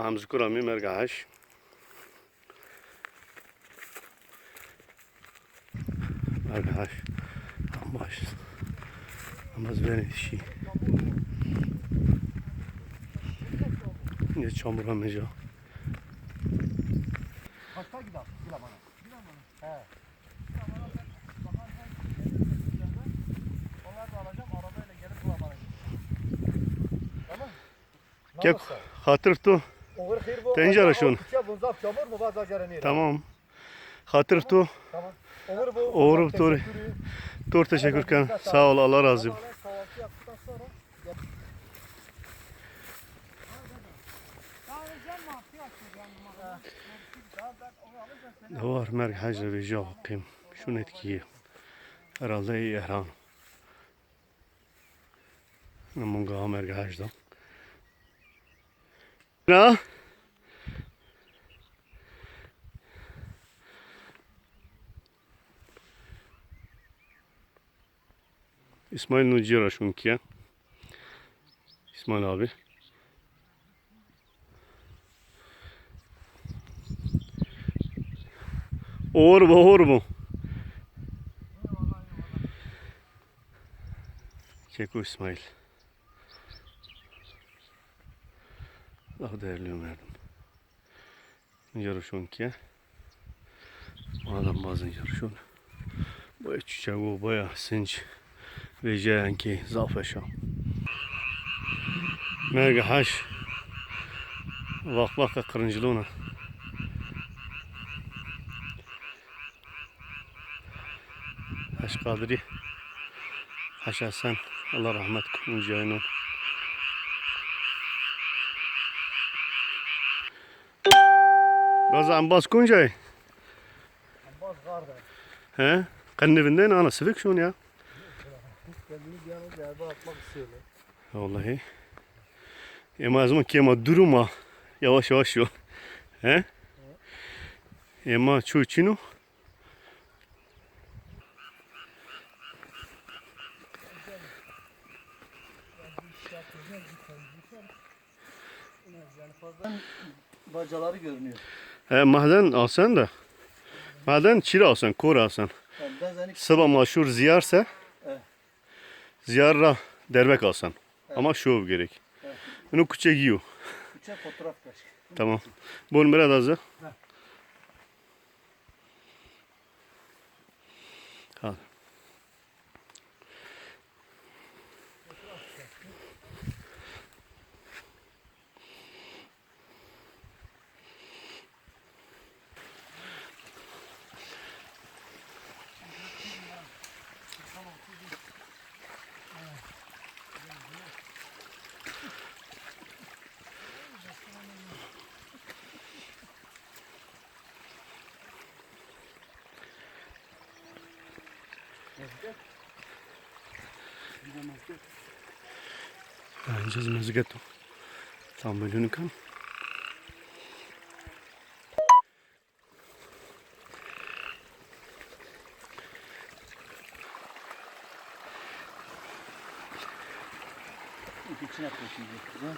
ما هم ذكرها مي مرقعش مرقعش هم باش هم زبالة شي Ne çamurlamayacak. Kaçta gidelim? Gile bana. Gile bana. He. Onlar da alacağım arabayla gelip bulamayın. Tamam. Gel hatır tu. Tencere şunu. Tamam. Hatır tu. Tamam. Oğur bu. Oğur bu, doğru. Teşekkürü. Dur teşekkürken. Sağ ol Allah razı olsun. Sabahleyin Kahvaltı yaptıktan sonra. Ne var merkez ve jakim. Şunu etkiye. Herhalde iyi ihram. İsmail Nucira şunkiye. İsmail abi. Olur mu olur mu? Keko İsmail. Daha değerli Ömer'dim. Yarışon ki. Adam bazen yarışon. Bu çiçeği bu baya sinç. Ve ki zafeşa. Merge haş. Vak vak kırıncılığına. Haş Kadri. Haş Hasan. Allah rahmet kılın Gazan bas kuncay. Baz karda. He? Kannevinden ana sıvık şun ya. Kendini bir yana derbe atmak istiyorlar. Vallahi. Ama zaman ki ama durma. Yavaş yavaş yol. He? Çuçinu. Yani fazla bacaları görünüyor. He maden alsan da. Maden çile alsan, kor alsan. Sabah maşhur ziyarsa. Evet. Ziyarra derbek alsan. Ama şov gerek. Evet. Bunu küçük yiyor. üçe fotoğraf kaç. Tamam. Bunu biraz az. Al. Bence mezgeto. Tam bölünü kan. İçine koşun diye.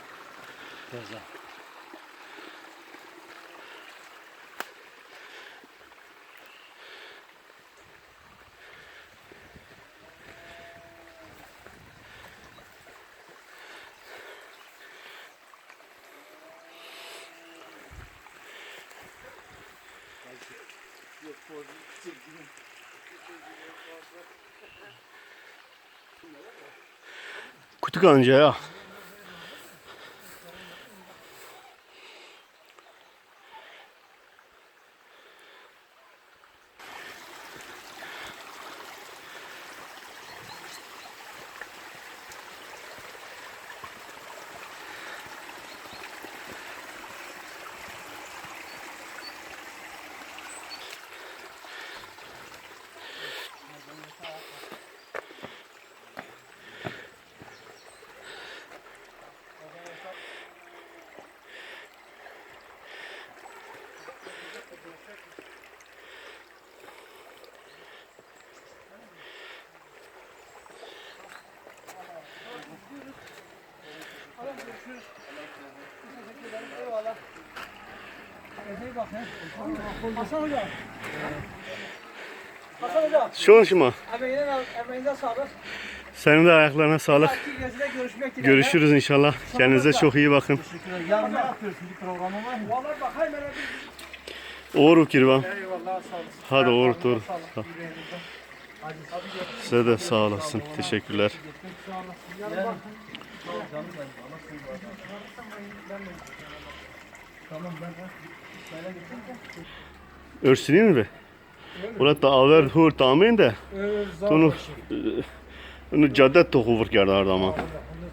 Yok boz çektim. Kutu kanca ya. Hasan Hoca. Hasan Hoca. Şun şuma. Emeğine, emeğinize sağlık. Senin de ayaklarına sağlık. Görüşürüz inşallah. Kendinize çok iyi bakın. Yarın ne kirvan. Hadi Uğur görüşürüz. Size de sağ olasın. Teşekkürler. Sağ olasın. Tamam ben de. De. Örsünü mi? Ulan da aver hur tamam da. Onu onu caddet toku geldi ama.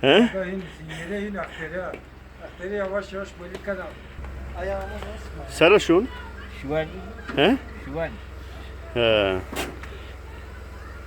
He? Yere in aktere. Aktere yavaş yavaş böyle kadar. Ayağına basma. Sera şun. Şuan. He? Şuan. He.